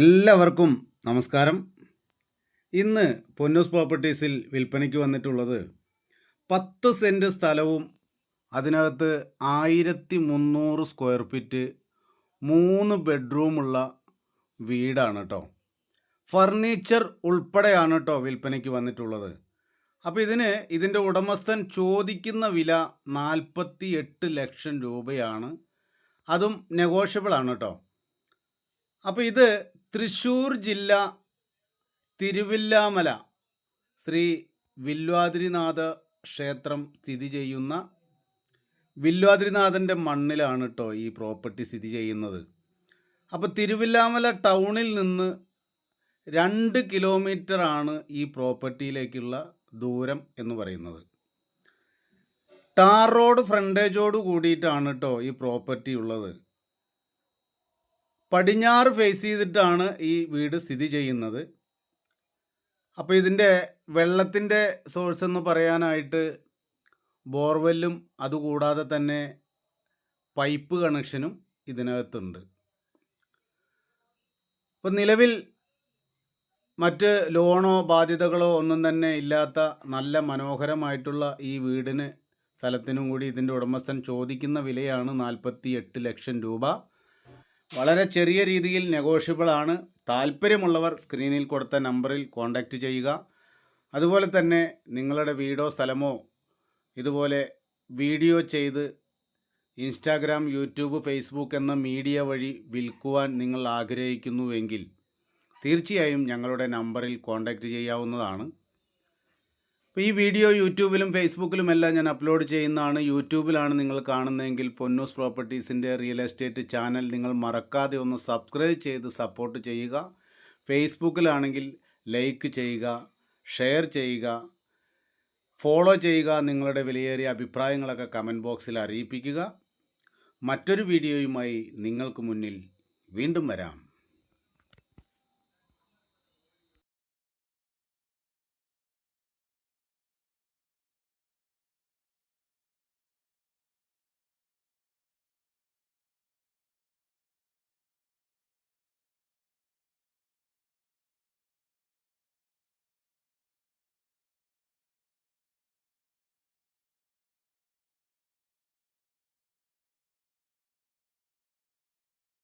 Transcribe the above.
എല്ലാവർക്കും നമസ്കാരം. ഇന്ന് പൊന്നൂസ് പ്രോപ്പർട്ടീസിൽ വിൽപ്പനയ്ക്ക് വന്നിട്ടുള്ളത് പത്ത് സെന്റ് സ്ഥലവും അതിനകത്ത് ആയിരത്തി മുന്നൂറ് സ്ക്വയർ ഫീറ്റ് മൂന്ന് ബെഡ്റൂമുള്ള വീടാണ് കേട്ടോ ഫർണിച്ചർ ഉൾപ്പെടെയാണ് കേട്ടോ വിൽപ്പനയ്ക്ക് വന്നിട്ടുള്ളത്. അപ്പോൾ ഇതിന് ഇതിന്റെ ഉടമസ്ഥൻ ചോദിക്കുന്ന വില നാൽപ്പത്തി എട്ട് ലക്ഷം രൂപയാണ്. അതും നെഗോഷ്യബിൾ ആണ് കേട്ടോ അപ്പോൾ ഇത് തൃശ്ശൂർ ജില്ല തിരുവില്ലാമല ശ്രീ വില്വാദ്രിനാഥ ക്ഷേത്രം സ്ഥിതി ചെയ്യുന്ന വില്വാദ്രിനാഥന്റെ മണ്ണിലാണ് കേട്ടോ ഈ പ്രോപ്പർട്ടി സ്ഥിതി ചെയ്യുന്നത്. അപ്പോൾ തിരുവില്ലാമല ടൗണിൽ നിന്ന് രണ്ട് കിലോമീറ്റർ ആണ് ഈ പ്രോപ്പർട്ടിയിലേക്കുള്ള ദൂരം എന്ന് പറയുന്നത്. ടാർ റോഡ് ഫ്രണ്ടേജോട് കൂടിയിട്ടാണ് കേട്ടോ ഈ പ്രോപ്പർട്ടി ഉള്ളത്. പടിഞ്ഞാറ് ഫേസ് ചെയ്തിട്ടാണ് ഈ വീട് സ്ഥിതി ചെയ്യുന്നത്. അപ്പോൾ ഇതിന്റെ വെള്ളത്തിന്റെ സോഴ്സ് എന്ന് പറയാനായിട്ട് ബോർവെല്ലും അതുകൂടാതെ തന്നെ പൈപ്പ് കണക്ഷനും ഇതിനകത്തുണ്ട്. ഇപ്പം നിലവിൽ മറ്റ് ലോണോ ബാധ്യതകളോ ഒന്നും തന്നെ ഇല്ലാത്ത നല്ല മനോഹരമായിട്ടുള്ള ഈ വീടിന് സ്ഥലത്തിനും കൂടി ഇതിന്റെ ഉടമസ്ഥൻ ചോദിക്കുന്ന വിലയാണ് നാൽപ്പത്തി ലക്ഷം രൂപ. വളരെ ചെറിയ രീതിയിൽ നെഗോഷ്യബിൾ ആണ്. താല്പര്യമുള്ളവർ സ്ക്രീനിൽ കൊടുത്ത നമ്പറിൽ കോൺടാക്റ്റ് ചെയ്യുക. അതുപോലെ തന്നെ നിങ്ങളുടെ വീടോ സ്ഥലമോ ഇതുപോലെ വീഡിയോ ചെയ്ത് ഇൻസ്റ്റാഗ്രാം യൂട്യൂബ് ഫേസ്ബുക്ക് എന്ന മീഡിയ വഴി വിൽക്കുവാൻ നിങ്ങൾ ആഗ്രഹിക്കുന്നുവെങ്കിൽ തീർച്ചയായും ഞങ്ങളുടെ നമ്പറിൽ കോൺടാക്റ്റ് ചെയ്യാവുന്നതാണ്. ഈ വീഡിയോ യൂട്യൂബിലും ഫേസ്ബുക്കിലും എല്ലാം ഞാൻ അപ്ലോഡ് ചെയ്യുന്നതാണ്. യൂട്യൂബിലാണ് നിങ്ങൾ കാണുന്നതെങ്കിൽ പൊന്നൂസ് പ്രോപ്പർട്ടീസിന്റെ റിയൽ എസ്റ്റേറ്റ് ചാനൽ നിങ്ങൾ മറക്കാതെ ഒന്ന് സബ്സ്ക്രൈബ് ചെയ്ത് സപ്പോർട്ട് ചെയ്യുക. ഫേസ്ബുക്കിലാണെങ്കിൽ ലൈക്ക് ചെയ്യുക ഷെയർ ചെയ്യുക ഫോളോ ചെയ്യുക നിങ്ങളുടെ വിലയേറിയ അഭിപ്രായങ്ങളൊക്കെ കമന്റ് ബോക്സിൽ അറിയിപ്പിക്കുക. മറ്റൊരു വീഡിയോയുമായി നിങ്ങൾക്ക് മുന്നിൽ വീണ്ടും വരാം.